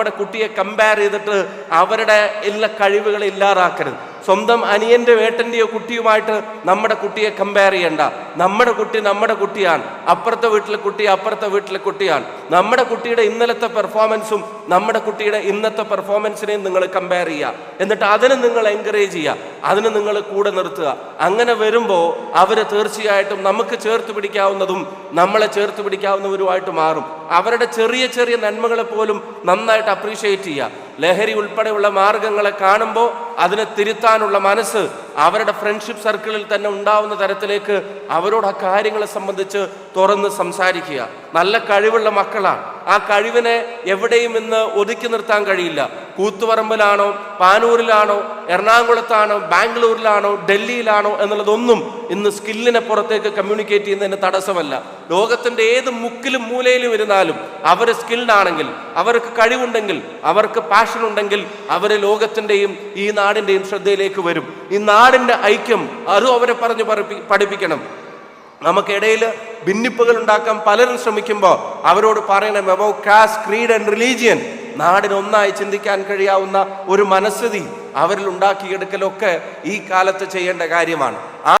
നമ്മുടെ കുട്ടിയെ കമ്പയർ ചെയ്തിട്ട് അവരുടെ എല്ലാ കഴിവുകളെ ഇല്ലാതാക്കരുത്. സ്വന്തം അനിയന്റെ വേട്ടന്റെയോ കുട്ടിയുമായിട്ട് നമ്മുടെ കുട്ടിയെ കമ്പയർ ചെയ്യണ്ട. നമ്മുടെ കുട്ടി നമ്മുടെ കുട്ടിയാണ്. അപ്പുറത്തെ വീട്ടിലെ കുട്ടി അപ്പുറത്തെ വീട്ടിലെ കുട്ടിയാണ്. നമ്മുടെ കുട്ടിയുടെ ഇന്നലത്തെ പെർഫോമൻസും നമ്മുടെ കുട്ടിയുടെ ഇന്നത്തെ പെർഫോമൻസിനെയും നിങ്ങൾ കമ്പയർ ചെയ്യുക. എന്നിട്ട് അതിനെ നിങ്ങൾ എൻകറേജ് ചെയ്യുക. അതിന് നിങ്ങൾ കൂടെ നിർത്തുക. അങ്ങനെ വരുമ്പോൾ അവർ തീർച്ചയായിട്ടും നമുക്ക് ചേർത്ത് പിടിക്കാവുന്നതും നമ്മളെ ചേർത്ത് പിടിക്കാവുന്നവരുമായിട്ട് മാറും. അവരുടെ ചെറിയ ചെറിയ നന്മകളെ പോലും നന്നായിട്ട് അപ്രീഷിയേറ്റ് ചെയ്യുക. ലഹരി ഉൾപ്പെടെയുള്ള മാർഗങ്ങളെ കാണുമ്പോൾ അതിനെ തിരുത്താനുള്ള മനസ്സ് അവരുടെ ഫ്രണ്ട്ഷിപ്പ് സർക്കിളിൽ തന്നെ ഉണ്ടാവുന്ന തരത്തിലേക്ക് അവരോട് ആ കാര്യങ്ങളെ സംബന്ധിച്ച് തുറന്ന് സംസാരിക്കുക. നല്ല കഴിവുള്ള മക്കളാണ്. ആ കഴിവിനെ എവിടെയും ഇന്ന് ഒതുക്കി നിർത്താൻ കഴിയില്ല. കൂത്തുപറമ്പിലാണോ പാനൂരിലാണോ എറണാകുളത്താണോ ബാംഗ്ലൂരിലാണോ ഡൽഹിയിലാണോ എന്നുള്ളതൊന്നും ഇന്ന് സ്കില്ലിനെ പുറത്തേക്ക് കമ്മ്യൂണിക്കേറ്റ് ചെയ്യുന്നതിന് തടസ്സമല്ല. ലോകത്തിന്റെ ഏത് മുക്കിലും മൂലയിലും ഇരുന്നാലും അവർ സ്കിൽഡ് ആണെങ്കിൽ അവർക്ക് കഴിവുണ്ടെങ്കിൽ അവർക്ക് പാഷൻ ഉണ്ടെങ്കിൽ അവർ ലോകത്തിന്റെയും ഈ നാടിന്റെയും ശ്രദ്ധയിലേക്ക് വരും. ഈ നാടിന്റെ ഐക്യം അതും അവരെ പറഞ്ഞു പഠിപ്പിക്കണം. നമുക്കിടയിൽ ഭിന്നിപ്പുകൾ ഉണ്ടാക്കാൻ പലരും ശ്രമിക്കുമ്പോൾ അവരോട് പറയണം above caste creed and religion? നാടിനൊന്നായി ചിന്തിക്കാൻ കഴിയാവുന്ന ഒരു മനസ്ഥിതി അവരിൽ ഉണ്ടാക്കിയെടുക്കലൊക്കെ ഈ കാലത്ത് ചെയ്യേണ്ട കാര്യമാണ്.